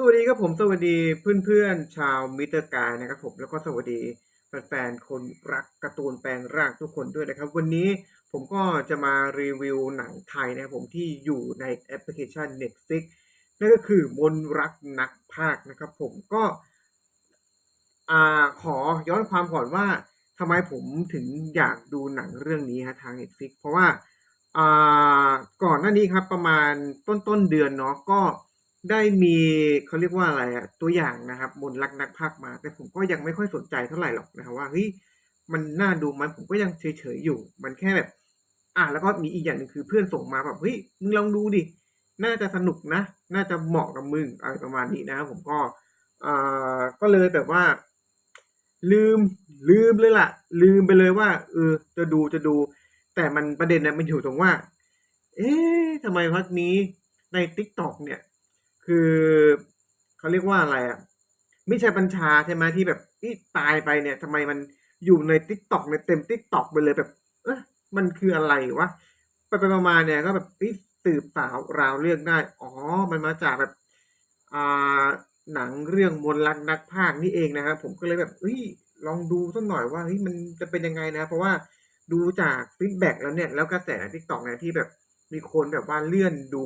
สวัสดีครับผมสวัสดีเพื่อนๆชาวมิเตอร์กายนะครับผมแล้วก็สวัสดีแฟนๆคนรักการ์ตูนแปลงร่างทุกคนด้วยนะครับ วันนี้ผมก็จะมารีวิวหนังไทยนะครับผมที่อยู่ในแอปพลิเคชัน Netflix นั่นก็คือมนรักนักพากย์นะครับผมก็อ่าขอย้อนความก่อนว่าทำไมผมถึงอยากดูหนังเรื่องนี้ฮะทาง Netflix เพราะว่าอ่าก่อนหน้านี้ครับประมาณต้นต้นๆเดือนเนาะก็ ได้มีเขาเรียกว่าอะไรอะตัวอย่างนะครับมนรักนักพากมา แต่ผมก็ยังไม่ค่อยสนใจเท่าไหร่หรอกนะครับว่าเฮ้ยมันน่าดูไหมผมก็ยังเฉยๆอยู่ มันแค่แบบ อะแล้วก็มีอีกอย่างหนึ่งคือเพื่อนส่งมาแบบเฮ้ยมึงลองดูดิน่าจะสนุกนะ น่าจะเหมาะกับมึงอะไรประมาณนี้นะครับผมก็อ่าก็เลยแบบว่า ลืมลืมเลยล่ะ ลืมไปเลยว่าเออจะดูจะดู แต่มันประเด็นเนี่ยมันอยู่ตรงว่า เอ๊ะทำไมพักนี้ใน TikTok เนี่ย คือเขาเรียกว่าอะไรอะมิชัยบัญชาใช่ไหมที่แบบที่ตายไปเนี่ยทำไมมันอยู่ใน TikTok ในเต็ม TikTok ไปเลยแบบ เอ๊ะมันคืออะไรวะไปไปมาๆเนี่ยก็แบบเฮ้ยสืบสาวราวเรื่องได้ อ๋อ มันมาจากแบบอ่าหนังเรื่องมนต์รักนักพากนี่เองนะครับผมก็เลยแบบเฮ้ยลองดูสักหน่อยว่าเฮ้ยมันจะเป็นยังไงนะ เพราะว่าดูจากฟีดแบ็กแล้วเนี่ยแล้วกระแสใน TikTok เนี่ยที่แบบมีคนแบบว่าเลื่อนดู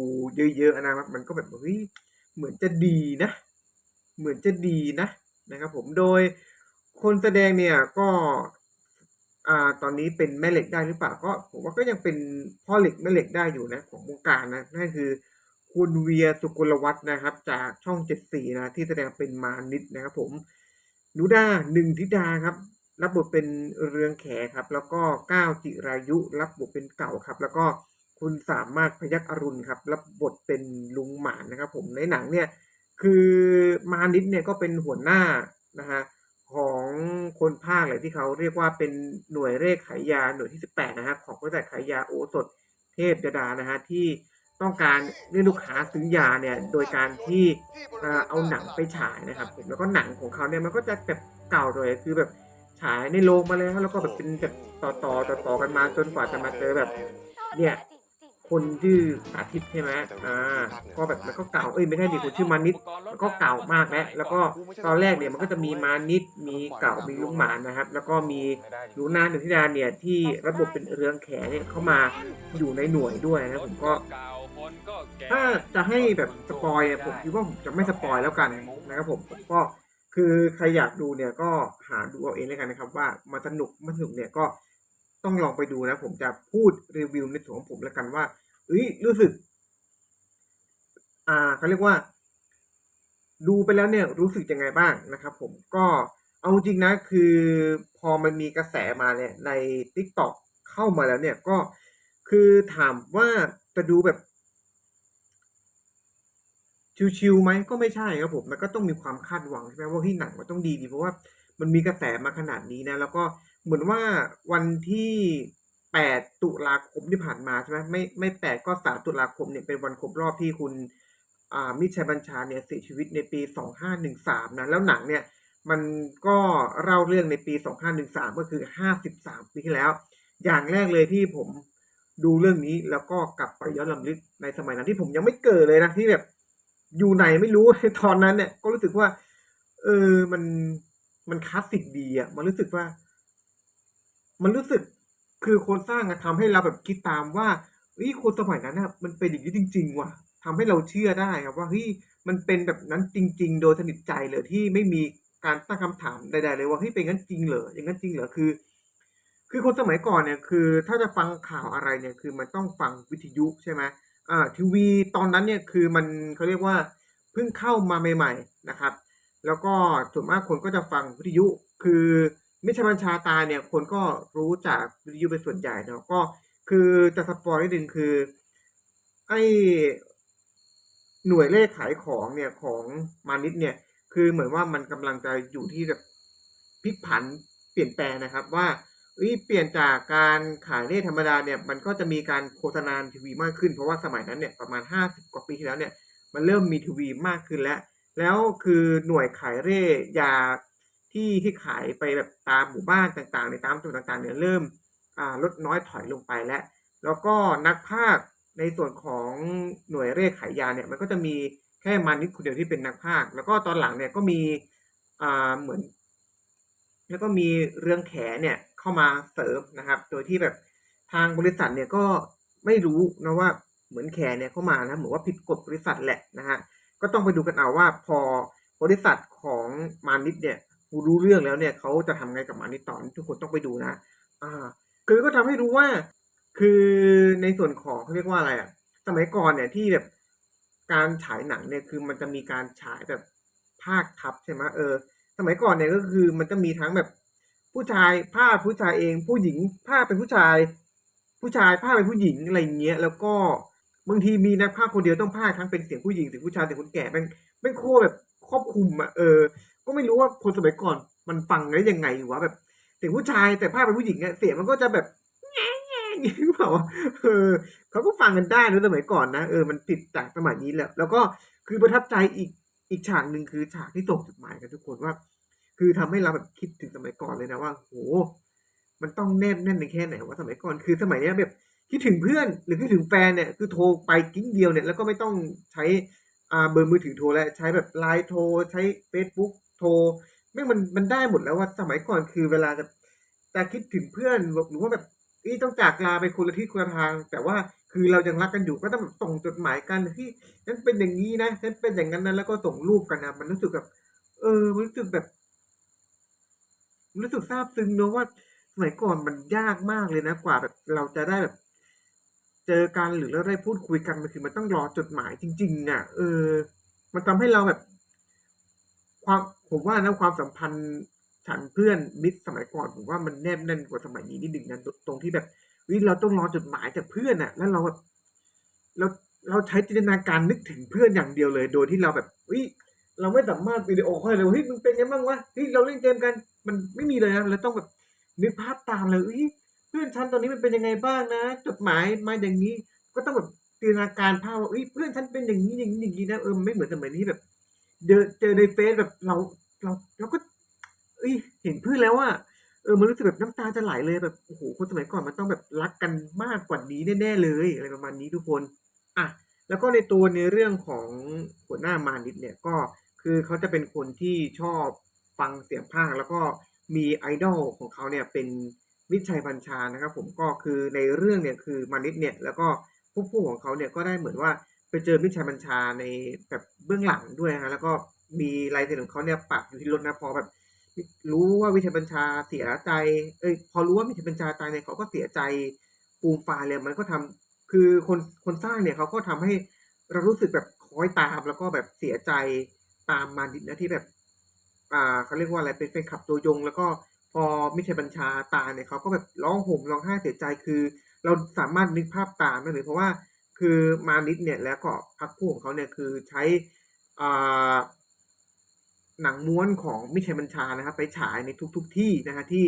เยอะๆนะครับมันก็แบบเฮ้ย เหมือนจะดีนะ เหมือนจะดีนะนะครับผมโดยคนแสดงเนี่ยก็อ่าตอนนี้เป็นแม่เหล็กได้หรือเปล่าก็ผมว่าก็ยังเป็นพ่อเหล็กแม่เหล็กได้อยู่นะของวงการนะนั่นคือคุณเวียสุกุลวัฒน์นะครับ จากช่องเจ็ดสีนะที่แสดงเป็นมานิดนะครับผมนุดาหนึ่งธิดาครับ รับบทเป็นเรืองแขครับ แล้วก็ก้าวจิรายุ รับบทเป็นเก่าครับ แล้วก็ คุณสามารถพยักอรุณครับรับบทเป็นลุงหมานนะครับ ผมในหนังเนี่ยคือมานิดเนี่ยก็เป็นหัวหน้านะฮะของคนภาคเลยที่เขาเรียกว่าเป็นหน่วยเลขขายยาหน่วยที่ 18 นะฮะของบริษัทขายยาโอสถเทพยดานะฮะที่ต้องการเรียกลูกค้าซื้อยาเนี่ยโดยการที่เอาหนังไปฉายนะครับผมแล้วก็หนังของเขาเนี่ยมันก็จะแบบเก่าเลยคือแบบฉายในโรงมาแล้วแล้วก็แบบเป็นแบบต่อต่อต่อต่อกันมาจนกว่าจะมาเจอแบบเนี่ย คนชื่อสาธิตใช่ไหมอ่าก็แบบมันก็เก่าเอ้ยไม่ใช่ดิคนชื่อมานิดมันก็เก่ามากแล้วแล้วก็ตอนแรกเนี่ยมันก็จะมีมานิดมีเก่ามีลุงหมานนะครับ แล้วก็มีหนูนาหนึ่งธิดาเนี่ยที่ระบบเป็นเรืองแขเนี่ยเข้ามาอยู่ในหน่วยด้วยนะผมก็ถ้าจะให้แบบสปอยเนี่ยผมคิดว่าผมจะไม่สปอยแล้วกันนะครับผมผมก็คือใครอยากดูเนี่ยก็หาดูเอาเองแล้วกันนะครับ ว่ามันสนุกไม่สนุกเนี่ยก็ต้องลองไปดูนะ ผมจะพูดรีวิวในส่วนของผมแล้วกันว่า เอ้ยรู้สึก อ่าเขาเรียกว่า ดูไปแล้วเนี่ยรู้สึกยังไงบ้างนะครับ ผมก็เอาจริงนะคือพอมันมีกระแสมาเนี่ยใน t ิ k t o k เข้ามาแล้วเนี่ยก็คือถามว่าจะดูแบบชิวๆไหมก็ไม่ใช่ครับผมมันก็ต้องมีความคาดหวังใช่ไหมว่าที่หนังมันต้องดีดีเพราะว่ามันมีกระแสมาขนาดนี้นะ แล้วก็เหมือนว่าวันที่ 8 ตุลาคมที่ผ่านมาใช่ไหมไม่ไม่ 8 ก็ 3 ตุลาคมเนี่ยเป็นวันครบรอบที่คุณอ่ามิชัยบัญชาเนี่ยเสียชีวิตในปี 2513 นะแล้วหนังเนี่ยมันก็เล่าเรื่องในปี 2513 ก็คือ 53 ปีที่แล้ว อย่างแรกเลยที่ผมดูเรื่องนี้แล้วก็กลับไปย้อนลำลึกในสมัยนั้นที่ผมยังไม่เกิดเลยนะที่แบบอยู่ไหนไม่รู้ตอนนั้นเนี่ยก็รู้สึกว่า เออมันมันคลาสสิกดีอะมันรู้สึกว่า มันรู้สึก คือคนสร้างอะทำให้เราแบบคิดตามว่าเฮ้ยคนสมัยนั้นอะมันเป็นอย่างนี้จริง ๆ ว่ะทำให้เราเชื่อได้ครับว่าเฮ้ยมันเป็นแบบนั้นจริง ๆ โดยสนิทใจเลยที่ไม่มีการตั้งคำถามใดๆเลยว่าเฮ้ยเป็นงั้นจริงเหรออย่างนั้นจริงเหรอคือ คือคนสมัยก่อนเนี่ยคือ ถ้าจะฟังข่าวอะไรเนี่ยคือมันต้องฟังวิทยุใช่ไหมอ่าทีวีตอนนั้นเนี่ยคือมันเขาเรียกว่าเพิ่งเข้ามาใหม่ ๆนะครับ แล้วก็ส่วนมากคนก็จะฟังวิทยุคือ มิชบัญชาตายเนี่ยคนก็รู้จากวิทยุเป็นส่วนใหญ่เนาะก็คือจะสปอยนิดนึงคือ ไอ้หน่วยเลขขายของเนี่ยของมานิดเนี่ย คือเหมือนว่ามันกำลังจะอยู่ที่แบบพลิกผันเปลี่ยนแปลงนะครับว่าเอ้ยเปลี่ยนจากการขายเลขธรรมดาเนี่ยมันก็จะมีการโฆษณาทีวีมากขึ้นเพราะว่าสมัยนั้นเนี่ยประมาณห้าสิบกว่าปีที่แล้วเนี่ยมันเริ่มมีทีวีมากขึ้นแล้ว แล้วคือหน่วยขายเร่ยา ที่ที่ขายไปแบบตามหมู่บ้านต่างๆ ในตามจังหวัดต่างๆเนี่ยเริ่มลดน้อยถอยลงไปแล้ว แล้วก็นักพากในส่วนของหน่วยเร่ขายยาเนี่ยมันก็จะมีแค่มานิดคนเดียวที่เป็นนักพากแล้วก็ตอนหลังเนี่ยก็มีเหมือน แล้วก็มีเรื่องแขเนี่ยเข้ามาเสริมนะครับ โดยที่แบบทางบริษัทเนี่ยก็ไม่รู้นะว่าเหมือนแขเนี่ยเข้ามานะเหมือนว่าผิดกฎบริษัทแหละนะฮะก็ต้องไปดูกันเอาว่าพอบริษัทของมานิดเนี่ย รู้เรื่องแล้วเนี่ยเขาจะทำไงกับมานิดต่อทุกคนต้องไปดูนะ อ่า คือก็ทำให้รู้ว่า คือในส่วนของเขาเรียกว่าอะไรอะสมัยก่อนเนี่ยที่แบบการฉายหนังเนี่ยคือมันจะมีการฉายแบบภาคทับใช่ไหมเออ สมัยก่อนเนี่ยก็คือมันจะมีทั้งแบบผู้ชายภาผู้ชายเอง ผู้หญิงภาเป็นผู้ชาย ผู้ชายภาเป็นผู้หญิงอะไรเงี้ย แล้วก็บางทีมีนักภาคคนเดียวต้องภาคทั้งเป็นเสียงผู้หญิงเสียงผู้ชายเสียงคนแก่แม่งแม่งโคแบบครอบคุมอะเออ ก็ไม่รู้ว่าคนสมัยก่อนมันฟังได้ยังไงวะแบบเสียงผู้ชายแต่ภาคเป็นผู้หญิงอะเสียงมันก็จะแบบอย่างนี้หรือเปล่าเออเขาก็ฟังกันได้นะสมัยก่อนนะเออมันติดจากสมัยนี้แหละแล้วก็คือประทับใจอีกอีกฉากหนึ่งคือฉากที่ส่งจดหมายกันทุกคนว่า คือทำให้เราแบบคิดถึงสมัยก่อนเลยนะว่าโหมันต้องแน่นแน่นในแค่ไหนว่าสมัยก่อนคือสมัยนี้แบบคิดถึงเพื่อนหรือคิดถึงแฟนเนี่ยคือโทรไปกิ้งเดียวเนี่ยแล้วก็ไม่ต้องใช้อ่าเบอร์มือถือโทรแล้วใช้แบบไลน์โทรใช้ Facebook ทรแม่งมันมันได้หมดแล้วว่าสมัยก่อนคือเวลาจะจะคิดถึงเพื่อนหรือว่าแบบนี่ต้องจากลาไปคนละที่คนละทาง แต่ว่าคือเรายังรักกันอยู่ก็ต้องส่งจดหมายกันที่ฉันเป็นอย่างนี้นะฉันเป็นอย่างนั้นนะแล้วก็ส่งรูปกันนะมันรู้สึกแบบเออมันรู้สึกแบบรู้สึกซาบซึ้งเนอะว่าสมัยก่อนมันยากมากเลยนะกว่าแบบเราจะได้แบบ เจอกันหรือเราได้พูดคุยกันมันคือมันต้องรอจดหมายจริง ๆ อะ เออ มันทำให้เราแบบ ความผมว่านะความสัมพันธ์ฉันเพื่อนมิตรสมัยก่อนผมว่ามันแนบแน่นกว่าสมัยนี้นิดหนึ่งนะตรงที่แบบเฮ้ยเราต้องรอจดหมายจากเพื่อนอะแล้วเราแบบเราเราใช้จินตนาการนึกถึงเพื่อนอย่างเดียวเลย โดยที่เราแบบเฮ้ยเราไม่สามารถวิดีโอคอลเลยเฮ้ยมึงเป็นไงบ้างวะเฮ้ยเราเล่นเกมกันมันไม่มีเลยนะเราต้องแบบนึกภาพตามเลยเฮ้ยเพื่อนฉันตอนนี้มันเป็นยังไงบ้างนะจดหมายมาอย่างนี้ ก็ต้องแบบจินตนาการภาพว่าเฮ้ยเพื่อนฉันเป็นอย่างนี้อย่างนี้อย่างนี้นะเออไม่เหมือนสมัยนี้แบบ เจอเจอในเฟซแบบเราเราเราก็ เอ้ยเห็นเพื่อนแล้วอะเออมันรู้สึกแบบน้ำตาจะไหลเลยแบบโอ้โหคนสมัยก่อนมันต้องแบบรักกันมากกว่านี้แน่ๆเลยอะไรประมาณนี้ทุกคนอะแล้วก็ในตัวในเรื่องของหัวหน้ามานิดเนี่ยก็คือเขาจะเป็นคนที่ชอบฟังเสียงภาคแล้วก็มีไอดอลของเขาเนี่ยเป็นมิชัยบัญชานะครับ ผมก็คือในเรื่องเนี่ยคือมานิดเนี่ยแล้วก็พวกผู้ของเขาเนี่ยก็ได้เหมือนว่า ไปเจอมิชัยบัญชาในแบบเบื้องหลังด้วยนะแล้วก็มีลายเซ็นของเขาเนี่ยปักอยู่ที่รถนะพอแบบ รู้ว่าวิทยาบัญชาเสียใจ เอ้ยพอรู้ว่าวิทยาบัญชาตายเนี่ยเขาก็เสียใจปูมปาเลยมันก็ทำคือคนคนสร้างเนี่ยเขาก็ทำให้เรารู้สึกแบบคอยตามแล้วก็แบบเสียใจตามมาดินะที่แบบ อ่าเขาเรียกว่าอะไรเป็นแฟนคลับตัวยง แล้วก็พอมิชัยบัญชาตายเนี่ยเขาก็แบบร้องห่มร้องไห้เสียใจคือ เราสามารถนึกภาพตามได้เลยเพราะว่า คือมานิดเนี่ยแล้วก็พักพวกของเขาเนี่ยคือใช้หนังม้วนของมิชัยบัญชานะครับ ไปฉายในทุก ๆทที่นะฮะที่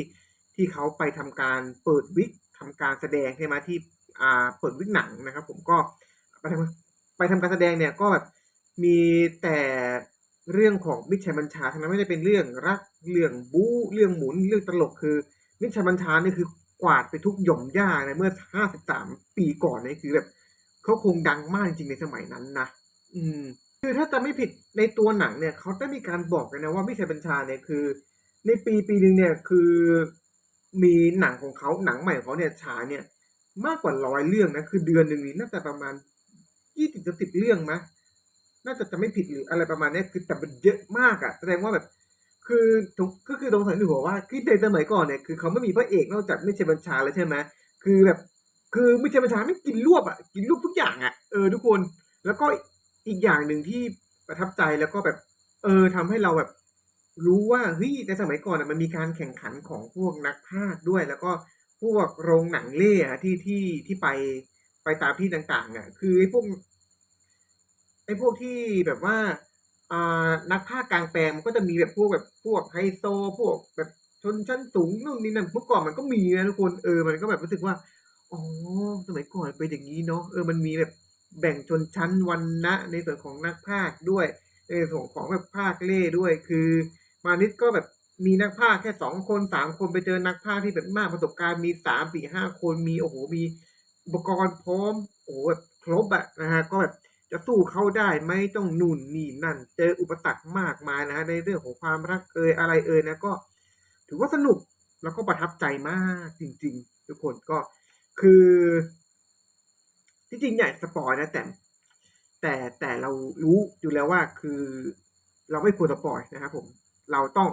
ที่เขาไปทำการเปิดวิกทำการแสดงใช่ไหมที่อ่าเปิดวิกหนังนะครับ ผมก็ไปทำไปทำการแสดงเนี่ยก็แบบมีแต่เรื่องของมิชัยบัญชาทั้งนั้นไม่ได้เป็นเรื่องรักเรื่องบู๊เรื่องหมุนเรื่องตลกคือมิชัยบัญชานี่คือกวาดไปทุกหย่อมย่าในเมื่อห้าสิบสามปีก่อนนี่คือแบบ เขาคงดังมากจริงในสมัยนั้นนะอืม คือถ้าจะไม่ผิดในตัวหนังเนี่ยเขาได้มีการบอกเลยนะว่ามิเชัยบัญชาเนี่ยคือ ในปีปีหนึ่งเนี่ยคือมีหนังของเขาหนังใหม่ของเขาเนี่ยฉายเนี่ย มากกว่าร้อยเรื่องนะคือเดือนหนึ่งนี่น่าจะประมาณยี่สิบสิบเรื่องมะน่าจะจะไม่ผิดหรืออะไรประมาณนี้คือแต่มันเยอะมากอะแสดงว่าแบบ คือทุกก็คือตรงสันนิษฐานว่าคือในสมัยก่อนเนี่ยคือเขาไม่มีพระเอกนอกจากมิชัยบัญชาแล้วใช่ไหมคือแบบ คือมิชัยบัญชาไม่กินรวบอะกินรวบทุกอย่างอะเออทุกคน แล้วก็อีกอย่างหนึ่งที่ประทับใจแล้วก็แบบ เออทำให้เราแบบ รู้ว่าเฮ้ยในสมัยก่อนอะมันมีการแข่งขันของพวกนักพากด้วย แล้วก็พวกโรงหนังเล่อะที่ที่ที่ไปไปตามที่ต่างๆอะคือไอ้พวกไอ้พวกที่แบบว่าอ่านักพากกลางแปลงมันก็จะมีแบบพวกแบบพวกไฮโซพวกแบบชนชั้นสูงนู่นนี่นั่นเมื่อก่อนมันก็มีนะทุกคนเออมันก็แบบรู้สึกว่า อ๋อ สมัยก่อนเป็นอย่างนี้เนาะ เออ มันมีแบบแบ่งชนชั้นวรรณะ ในส่วนของนักพากย์ด้วย ในส่วนของแบบพากย์เล่ด้วย คือมานิดก็แบบมีนักพากย์แค่สองคนสามคนไปเจอนักพากย์ที่แบบมากประสบการณ์มีสามสี่ห้าคนมีโอ้โหมีอุปกรณ์พร้อม โอ้โหแบบครบอะนะฮะก็แบบจะสู้เขาได้ไหมต้องนู่นนี่นั่น เจออุปสรรคมากมายนะฮะในเรื่องของความรักเอ่ยอะไรเอ่ยนะก็ ถือว่าสนุกแล้วก็ประทับใจมากจริง ๆ ทุกคนก็ คือที่จริงอยากสปอยนะแต่แต่แต่เรารู้อยู่แล้วว่าคือเราไม่ควรสปอยนะครับผมเราต้อง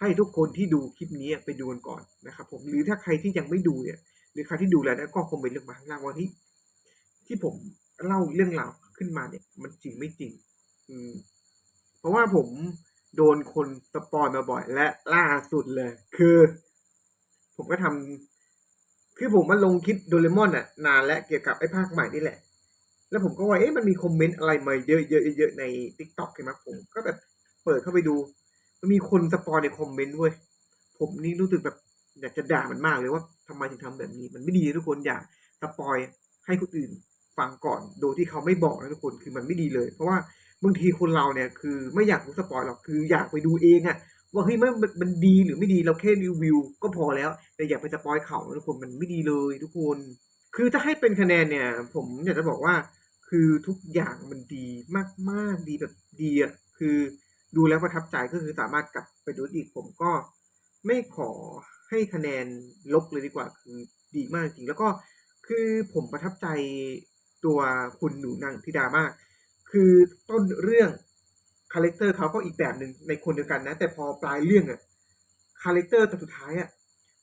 ให้ทุกคนที่ดูคลิปนี้ไปดูกันก่อนนะครับผมหรือถ้าใครที่ยังไม่ดูเนี่ย หรือใครที่ดูแล้วนะก็คอมเมนต์ลงมาข้างล่างว่าที่ ที่ผมเล่าเรื่องราวขึ้นมาเนี่ย มันจริงไม่จริง อืม เพราะว่าผมโดนคนสปอยมาบ่อยและล่าสุดเลย คือ ผมก็ทำ คือผมมาลงคลิปโดเรมอนอะนานและเกี่ยวกับไอ้ภาคใหม่นี่แหละ แล้วผมก็ว่าเอ๊ะมันมีคอมเมนต์อะไรมาเยอะๆเยอะๆในทิกตอกใช่ไหมผมก็แบบเปิดเข้าไปดู มันมีคนสปอยในคอมเมนต์เว้ยผมนี่รู้สึกแบบอยากจะด่ามันมากเลยว่าทำไมถึงทำแบบนี้ มันไม่ดีทุกคนอย่าสปอยให้คนอื่นฟังก่อนโดยที่เขาไม่บอกนะทุกคนคือมันไม่ดีเลย เพราะว่าบางทีคนเราเนี่ยคือไม่อยากรู้สปอยหรอกคืออยากไปดูเองอะ ว่าเฮ้ยมันมันดีหรือไม่ดีเราแค่รีวิว ก็พอแล้ว แต่อย่าไปสปอยเขาทุกคนมันไม่ดีเลยทุกคน คือถ้าให้เป็นคะแนนเนี่ย ผมอยากจะบอกว่า คือทุกอย่างมันดีมากๆดีแบบดีอะคือดูแล้วประทับใจก็คือสามารถกลับไปดูอีกผมก็ไม่ขอให้คะแนนลบเลยดีกว่า คือดีมากจริงแล้วก็คือผมประทับใจตัวคุณหนูนางธิดามาก คือต้นเรื่อง คาแรคเตอร์เขาก็อีกแบบหนึ่งในคนเดียวกันนะ แต่พอปลายเรื่องอะคาแรคเตอร์ตอนสุดท้ายอะ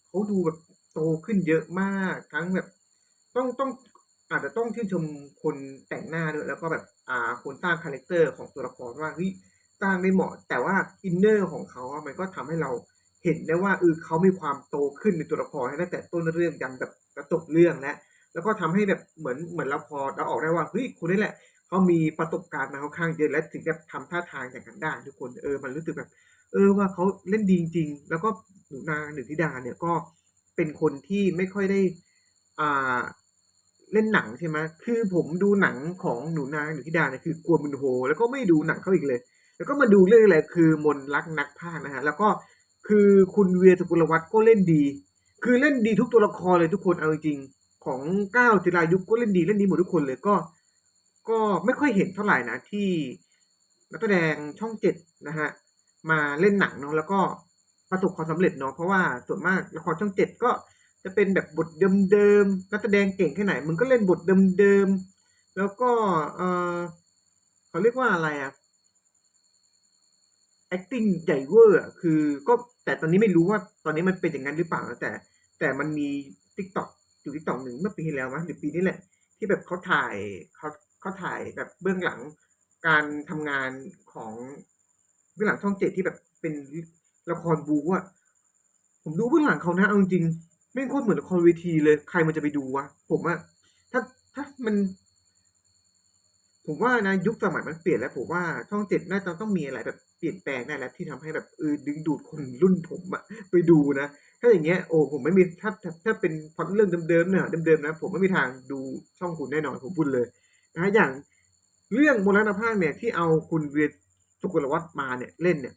เขาดูแบบโตขึ้นเยอะมากทั้งแบบ ต้องต้องอาจจะต้องชื่นชมคนแต่งหน้าด้วยแล้วก็แบบอ่าคนสร้างคาแรคเตอร์ของตัวละครว่าเฮ้ยสร้างได้เหมาะ แต่ว่าอินเนอร์ของเขาอะมันก็ทำให้เราเห็นได้ว่าเออเขามีความโตขึ้นในตัวละครตั้งแต่ต้นเรื่องยันแบบกระจบเรื่องแล้วแล้วก็ทำให้แบบเหมือนเหมือนเราพอเราออกได้ว่าเฮ้ยคนนี้แหละ เขามีประสบการณ์มาค่อนข้างเยอะและถึงจะทำท่าทางอย่างนั้นได้ทุกคนเออมันรู้สึกแบบ เออว่าเขาเล่นดีจริงๆแล้วก็หนูนาหนึ่งธิดาเนี่ยก็เป็นคนที่ไม่ค่อยได้อ่าเล่นหนังใช่ไหมคือผมดูหนังของหนูนาหนึ่งธิดาเนี่ยคือกลัวมุนโฮ แล้วก็ไม่ดูหนังเขาอีกเลย แล้วก็มาดูเรื่องอะไรคือมนรักนักพากนะฮะแล้วก็คือคุณเวียสุกุลวัฒน์ก็เล่นดี คือเล่นดีทุกตัวละครเลยทุกคนเอาจริงของก้าวจิรายุก็เล่นดีเล่นดีหมดทุกคนเลยก็ ก็ไม่ค่อยเห็นเท่าไหร่นะที่นักแสดงช่องเจ็ดนะฮะมาเล่นหนังเนาะแล้วก็ประสบความสำเร็จเนาะเพราะว่าส่วนมากละครช่องเจ็ดก็จะเป็นแบบบทเดิมๆนักแสดงเก่งแค่ไหนมึงก็เล่นบทเดิมๆแล้วก็เออเขาเรียกว่าอะไรอะ acting ใหญ่เวอร์อะคือก็แต่ตอนนี้ไม่รู้ว่าตอนนี้มันเป็นอย่างนั้นหรือเปล่านะแต่ แต่มันมี TikTok อยู่ TikTok หนึ่งเมื่อปีที่แล้วมั้งหรือปีนี้แหละ ที่แบบเขาถ่ายเขา เขาถ่ายแบบเบื้องหลังการทำงานของเบื้องหลังช่องเจ็ดที่แบบเป็นละครบู๊อะผมดูเบื้องหลังเขานะเอาจริงไม่โคตรเหมือนละครเวทีเลย ใครมันจะไปดูวะผมว่าถ้าถ้ามัน ผมว่านะยุคสมัยมันเปลี่ยนแล้ว ผมว่าช่องเจ็ดน่าจะต้องมีอะไรแบบเปลี่ยนแปลงได้แล้วที่ทำให้แบบเออดึงดูดคนรุ่นผมอะไปดูนะถ้าอย่างเงี้ยโอ้ผมไม่มีถ้าถ้าถ้าเป็นพอตเรื่องเดิมๆเนี่ยเดิมๆนะผมไม่มีทางดูช่องคุณแน่นอนผมพูดเลย นะฮะอย่างเรื่องโมรณภาพเนี่ยที่เอาคุณเวียสุกลวัฒน์มาเนี่ยเล่นเนี่ย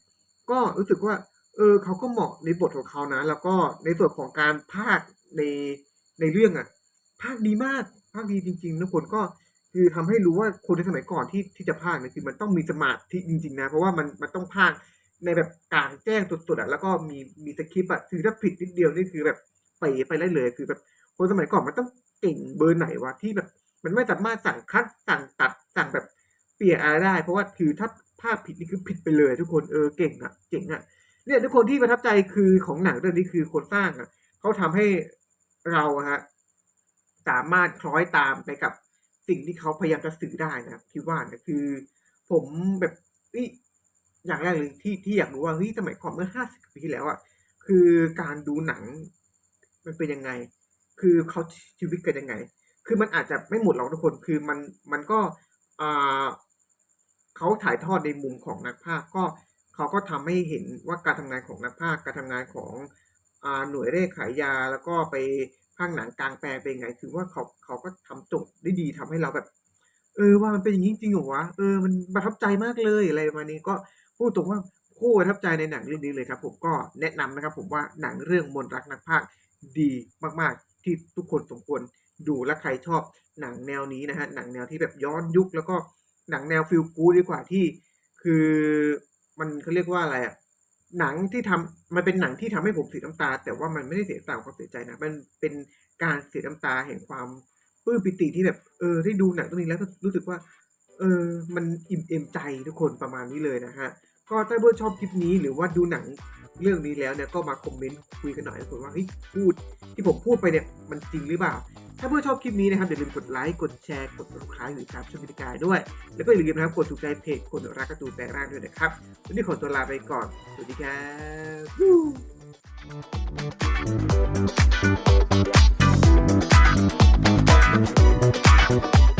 ก็รู้สึกว่าเออเขาก็เหมาะในบทของเขานะ แล้วก็ในส่วนของการพากในในเรื่องอะพากดีมากพากดีจริงๆทุกคนก็คือทำให้รู้ว่าคนในสมัยก่อนที่ที่จะพากเนี่ยคือมันต้องมีสมาธิจริง ๆ นะ เพราะว่ามันมันต้องพากในแบบกลางแจ้งสุดๆอะแล้วก็มีมีสคริปต์อะคือถ้าผิดนิดเดียวนี่คือแบบเป๋ไปได้เลยคือแบบคนสมัยก่อนมันต้องเก่งเบอร์ไหนวะที่แบบ มันไม่สามารถสั่งคัดสั่งตัดสั่งแบบเปลี่ยนอะไรได้ เพราะว่าคือถ้าภาพผิดนี่คือผิดไปเลยทุกคนเออเก่งอะเจ๋งอะเนี่ยทุกคนที่ประทับใจคือของหนังเรื่องนี้คือคนสร้างอะเขาทำให้เราอะฮะสามารถคล้อยตามไปกับสิ่งที่เขาพยายามจะสื่อได้นะคิดว่านะคือ ผมแบบอย่างแรกเลยที่ที่อยากรู้ว่าเฮ้ยสมัยก่อนเมื่อห้าสิบปีที่แล้วอะคือการดูหนังมันเป็นยังไง คือเขาชีวิตกันยังไง คือมันอาจจะไม่หมดหรอกทุกคน คือมันมันก็เขาถ่ายทอดในมุมของนักพาก็เขาก็ทำให้เห็นว่าการทำงานของนักพากการทำงานของอหน่วยเร่ขายยาแล้วก็ไปพากหนังกลางแปลงเป็นไง คือว่าเขาเขาก็ทำจบได้ดีทำให้เราแบบ เออว่ามันเป็นอย่างนี้จริงเหรอวะเออมันประทับใจมากเลยอะไรประมาณนี้ก็พูดตรงว่าโคตรประทับใจในหนังเรื่องนี้เลยครับ ผมก็แนะนำนะครับ ผมว่าหนังเรื่องมนต์รักนักพากดีมาก ๆ ที่ทุกคนสมควร ดูและใครชอบหนังแนวนี้นะฮะหนังแนวที่แบบย้อนยุคแล้วก็หนังแนวฟีลกูดดีกว่าที่ คือมันเขาเรียกว่าอะไรอะหนังที่ทำมันเป็นหนังที่ทำให้ผมเสียน้ำตา แต่ว่ามันไม่ได้เสียตาของความเสียใจนะมันเป็นการเสียน้ำตาแห่งความปื้มปิติที่แบบเออได้ดูหนังเรื่องนี้แล้วรู้สึกว่า เออมันอิ่มเอมใจทุกคนประมาณนี้เลยนะฮะก็ถ้าเพื่อนชอบคลิปนี้หรือว่าดูหนัง เรื่องนี้แล้วเนี่ยก็มาคอมเมนต์คุยกันหน่อยนะคุณว่าเฮ้ยพูดที่ผมพูดไปเนี่ยมันจริงหรือเปล่า ถ้าเพื่อนชอบคลิปนี้นะครับอย่าลืมกดไลค์กดแชร์กดติดตามหรือตามช่องพิธีการด้วย แล้วก็อย่าลืมนะครับกดถูกใจเพจคนรักการ์ตูนแปลงร่างด้วยนะครับวันนี้ขอตัวลาไปก่อนสวัสดีครับ